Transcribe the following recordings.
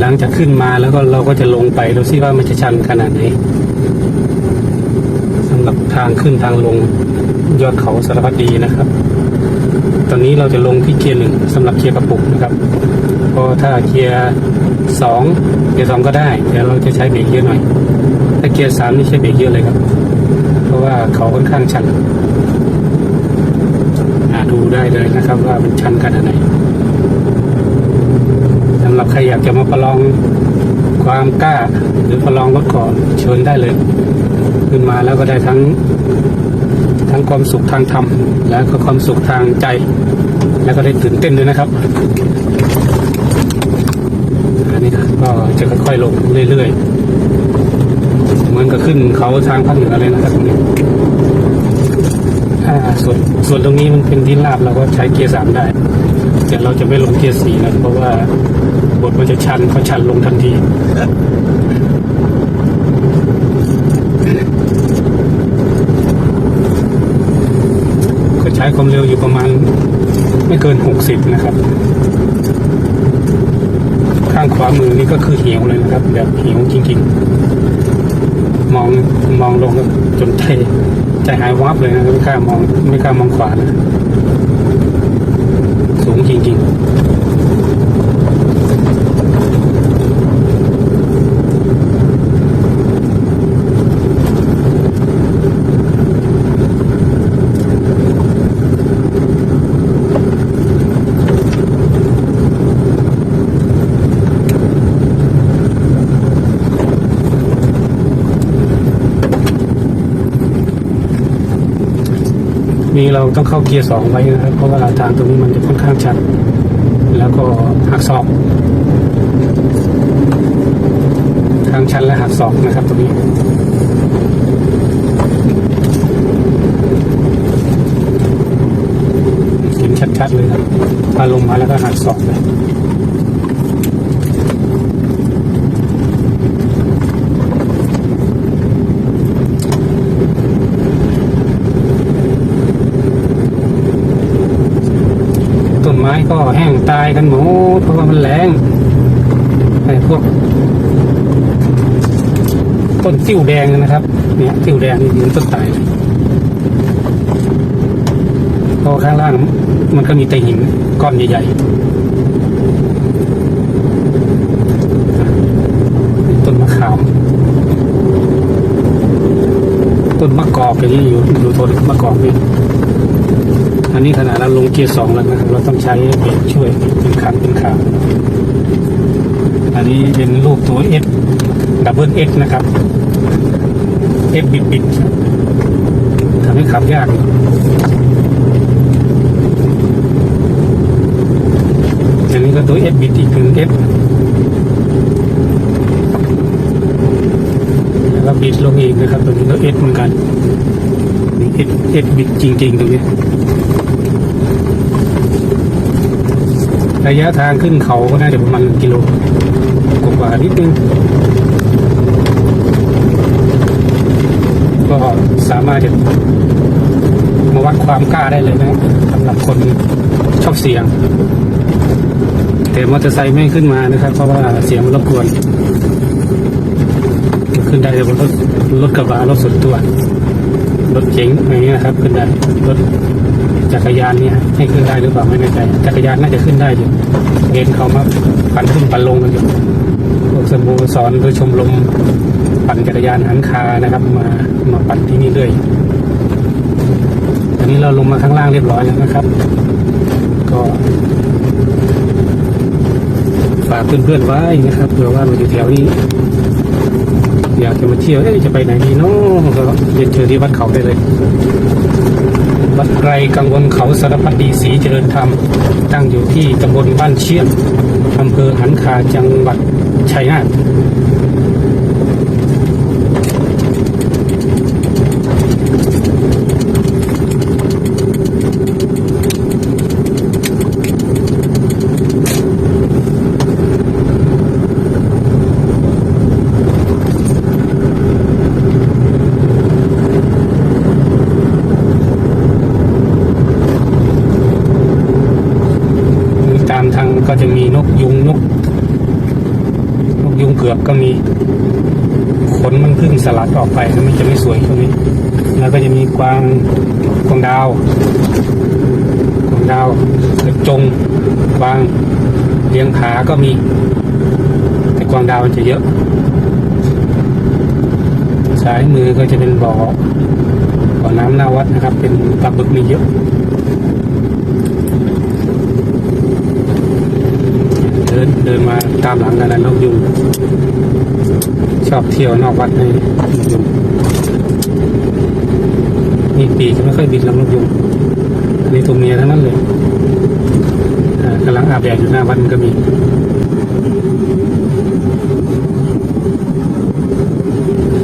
หลังจากขึ้นมาแล้วก็เราก็จะลงไปดูซิว่ามันจะชันขนาดไหนสำหรับทางขึ้นทางลงยอดเขาสารพัดดีนะครับ ตอนนี้เราจะลงที่เกียร์หนึ่งสำหรับเกียร์กระปุกนะครับเพราะถ้าเกียร์สองเกียร์สองก็ได้แต่เราจะใช้เบรกเยอะหน่อย ถ้าเกียร์สามนี่ใช้เบรกเยอะเลยครับ เพราะว่าเขาค่อนข้างชันอ่าดูได้เลยนะครับว่ามันชันขนาดไหนำหรับใครอยากจะมาประลองความกล้า หรือประลองรถก่อนเชิญได้เลย ขึ้นมาแล้วก็ได้ทั้ง ทั้งความสุขทางธรรม แล้วก็ความสุขทางใจ แล้วก็ได้ตื่นเต้นด้วยนะครับอันนี้ก็จะค่อยๆลงเรื่อยๆ เหมือนกับขึ้นเขาทางภาคเหนือเลยนะครับตรงนี้ส่วนส่วนตรงนี้มันเป็นที่ราบเราก็ใช้เกียร์สามได้ แต่เราจะไม่ลงเกียร์สี่นะเพราะว่า บทมันจะชันเขาชันลงทันทีก็ใช้ความเร็วอยู่ประมาณ ไม่เกิน60นะครับ ข้างขวามือนี่ก็คือเหวเลยนะครับ แบบเหวจริง ๆ มองมองลงจนใจใจหายวับเลยนะไม่กล้ามองไม่กล้ามองขวานะสูงจริง ๆ นี่เราต้องเข้าเกียร์สองไว้นะครับเพราะว่าทางตรงนี้มันจะค่อนข้างชันแล้วก็หักศอกทางชันและหักศอกนะครับ ตรงนี้เห็นชัดๆเลยครับพาลงมาแล้วก็หักศอกเลย ต้นไม้ ก็แห้งตายกันหมดเพราะว่ามันแรงไอ้พวก ต้นติ้วแดงนะครับ เนี่ยติ้วแดงนี่ยืนต้นตายเพราะข้างล่างมันก็มีแต่หินก้อนใหญ่ๆต้นมะขามต้นมะกอกอย่างนี้อยู่อยู่ต้นมะกอกนี่ อันนี้ขนาดเราลงเกียร์สองแล้วนะครับเราต้องใช้เบรกช่วยเป็นคันเป็นขาอันนี้เป็นรูปตัว S ดับเบิล S นะครับ S บิดบิดทำให้ขับยากอันนี้ก็ตัว S บิดอีกหนึ่ง S แล้วก็บิดลงอีกนะครับตัวนี้ก็ S เหมือนกันนี่ S S บิดจริงๆตรงนี้ ระยะทางขึ้นเขาก็น่าจะประมาณกิโลกว่านิดนึง ก็สามารถจะมาวัดความกล้าได้เลยนะสำหรับคนชอบเสียง แต่มอเตอร์ไซค์ไม่ขึ้นมานะครับ เพราะว่าเสียงมันรบกวน ขึ้นได้แต่บนรถรถกระบะรถส่วนตัวรถเก๋งอย่างเงี้ยครับ ขึ้นได้รถ จักรยานเนี่ยให้ขึ้นได้หรือเปล่าไม่แน่ใจจักรยานน่าจะขึ้นได้อยู่เห็นเขามาปั่นขึ้นปั่นลงกันอยู่พวกสโมสรหรือชมรมปั่นจักรยานหันคานะครับมามาปั่นที่นี่เลยตอนนี้เราลงมาข้างล่างเรียบร้อยแล้วนะครับ ก็ฝากเพื่อนๆไว้นะครับเผื่อว่าเราอยู่แถวนี้อยากจะมาเที่ยวเอ๊ะจะไปไหนดีเนาะก็เรียนเชิญที่วัดเขาได้เลย วัดไกรกังวลเขาสารพัดดีศรีเจริญธรรม ตั้งอยู่ที่ตำบลบ้านเชี่ยนอำเภอหันคาจังหวัดชัยนาท มทางก็จะมีนกยุงนกผือกก็มีขนมันพึ่งสลัดออกไปแล้วมันจะไม่สวยตรงนี้ แล้วก็จะมีกวางกวางดาวกวางดาวกระจงกวางเลี้ยงผาก็มี แต่กวางดาวมันจะเยอะสายมือก็จะเป็นบ่อบ่อน้ำหน้าวัดนะครับ เป็นปลาบึกมีเยอะ เดิ นเดินมาตามหลังกันนะนกยุงชอบเที่ยวนอกวัดในนกยุงมีปีกไม่ค่อยบินลำนกยุงอันนี้ตัวเมียทั้งนั้นเลยกำลังอาบแดดอยู่หน้าวัดก็มี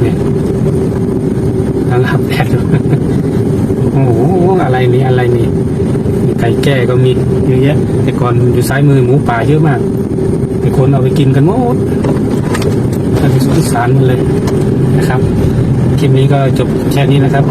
เนี่ยกำลังอาบแดดอยู่โอ้โหอะไรนี่อะไรนี่ ไก่แก่ก็มีเยอะแยะแต่ก่อนอยู่ซ้ายมือหมูป่าเยอะมาก แต่คนเอาไปกินกันหมดถ้านสงสารมันเลยนะครับ คลิปนี้ก็จบแค่นี้นะครับ